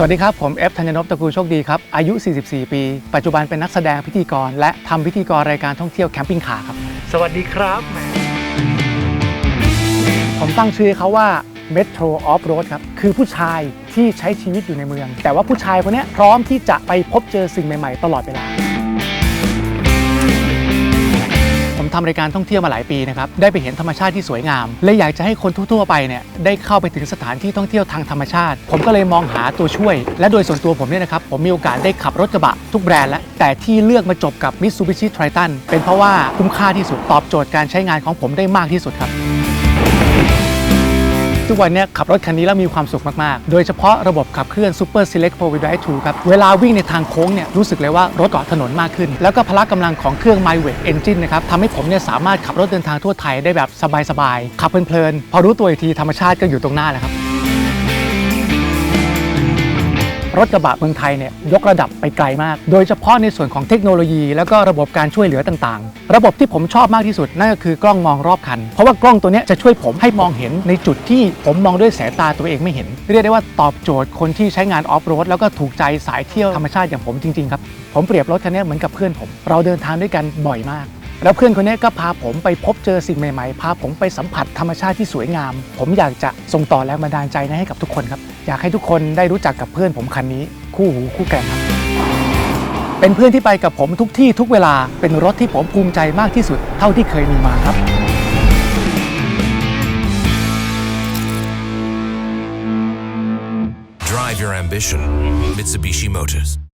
สวัสดีครับ ผมเอฟธัญนพตระกูลโชคดีครับ อายุ 44 ปี ปัจจุบันเป็นนักแสดงพิธีกร และทำพิธีกรรายการท่องเที่ยวแคมปิ้งคาร์ครับ สวัสดีครับ ผมตั้งชื่อให้เขาว่า Metro Off Road ครับ คือผู้ชายที่ใช้ชีวิตอยู่ในเมือง แต่ว่าผู้ชายคนเนี้ยพร้อมที่จะไปพบเจอสิ่งใหม่ ๆ ตลอดเวลา ทำรายการท่องเที่ยวมาหลายปีนะครับได้ไปเห็นธรรมชาติที่สวยงาม และอยากจะให้คนทั่วๆไปเนี่ยได้เข้าไปถึงสถานที่ท่องเที่ยวทางธรรมชาติ ผมก็เลยมองหาตัวช่วย และโดยส่วนตัวผมเนี่ยนะครับผมมีโอกาสได้ขับรถกระบะทุกแบรนด์แล้วแต่ที่เลือกมาจบกับ Mitsubishi Triton เป็นเพราะว่าคุ้มค่าที่สุดตอบโจทย์การใช้งานของผมได้มากที่สุดครับ ทุกวันนี้ขับรถคันนี้แล้วมีความสุขมาก ๆ โดยเฉพาะระบบขับเคลื่อน Super Select 4 Wheel Drive 2ครับ เวลาวิ่งในทางโค้งเนี่ยรู้สึกเลยว่ารถเกาะถนนมากขึ้น แล้วก็พละกำลังของเครื่อง MyWay Engine นะครับทำให้ผมเนี่ยสามารถขับรถเดินทางทั่วไทยได้แบบสบาย ๆ ขับเพลินๆพอรู้ตัวอีกทีธรรมชาติก็อยู่ตรงหน้าแล้วครับ รถกระบะเมืองไทยเนี่ยยกระดับไปไกลมาก โดยเฉพาะในส่วนของเทคโนโลยี แล้วก็ระบบการช่วยเหลือต่างๆ ระบบที่ผมชอบมากที่สุดนั่นก็คือกล้องมองรอบคัน เพราะว่ากล้องตัวนี้จะช่วยผมให้มองเห็นในจุดที่ผมมองด้วยสายตาตัวเองไม่เห็น เรียกได้ว่าตอบโจทย์คนที่ใช้งานออฟโรดแล้วก็ถูกใจสายเที่ยวธรรมชาติอย่างผมจริงๆครับผมเปรียบรถคันนี้เหมือนกับเพื่อนผม เราเดินทางด้วยกันบ่อยมากแล้วเพื่อนคนนี้ก็พาผมไปพบเจอสิ่งใหม่ๆ พาผมไปสัมผัสธรรมชาติที่สวยงาม ผมอยากจะส่งต่อแรงบันดาลใจนี้ให้กับทุกคนครับ อยากให้ทุกคนได้รู้จักกับเพื่อนผมคันนี้ คู่หูคู่แก่งครับ เป็นเพื่อนที่ไปกับผมทุกที่ทุกเวลาเป็นรถที่ผมภูมิใจมากที่สุดเท่าที่เคยมีมาครับ Drive your ambition. Mitsubishi Motors.